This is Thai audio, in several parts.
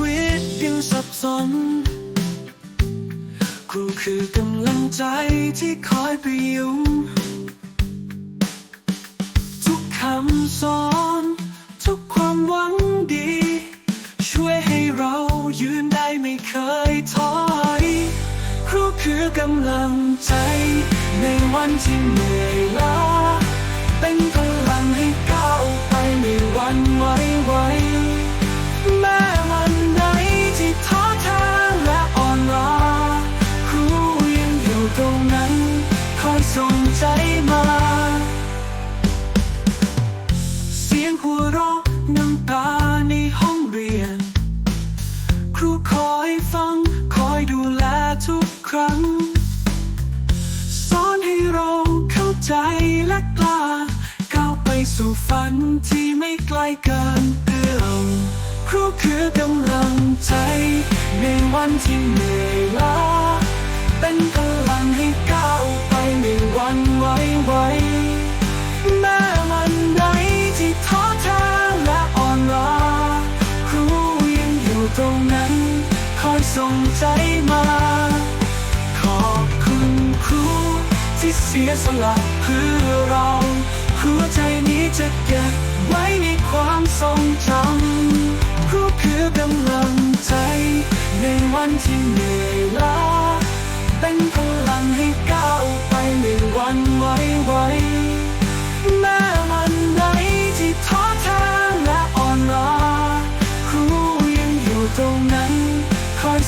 วิตยังสับสนครูคือกำลังใจที่คอยไปยุงทุกคำสอน ทุกความหวังดี ช่วยให้เรายืนได้ไม่เคยถอยครูคือกำลังใจ ในวันที่เหนื่อยล้าเป็นพลังให้ ส่งใจมา เสียงหัวเราะน้ำตาในห้องเรียน ครูคอยฟังคอยดูแลทุกครั้ง สอนให้เราเข้าใจและกล้า ก้าวไปสู่ฝันที่ไม่ไกลเกินเอื้อมครูคือกำลังใจ ในวันที่เหนื่อยล้าเป็นพลังให้ก้าว ไม่หวันไหวไหวแม้วันไหนที่ท้อแท้และอ่อนล้าครูยังอยู่ตรงนั้น คอยส่งใจมา ขอบคุณครูที่เสียสละเพื่อเราหัวใจนี้จะเก็บไว้ในความทรงจำครูคือกำลังใจในวันที่เหนื่อย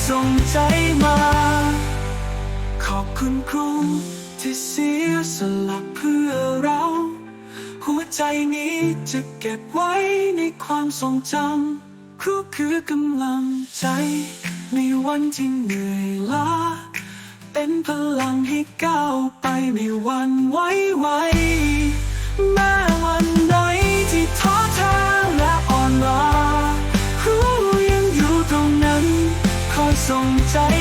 ส่งใจมา ขอบคุณครูที่เสียสละเพื่อเรา หัวใจนี้จะเก็บไว้ในความทรงจำครูคือกำลังใจ ในวันที่เหนื่อยล้า เป็นพลังให้ก้าวไปไม่หวันไหวไหว 总在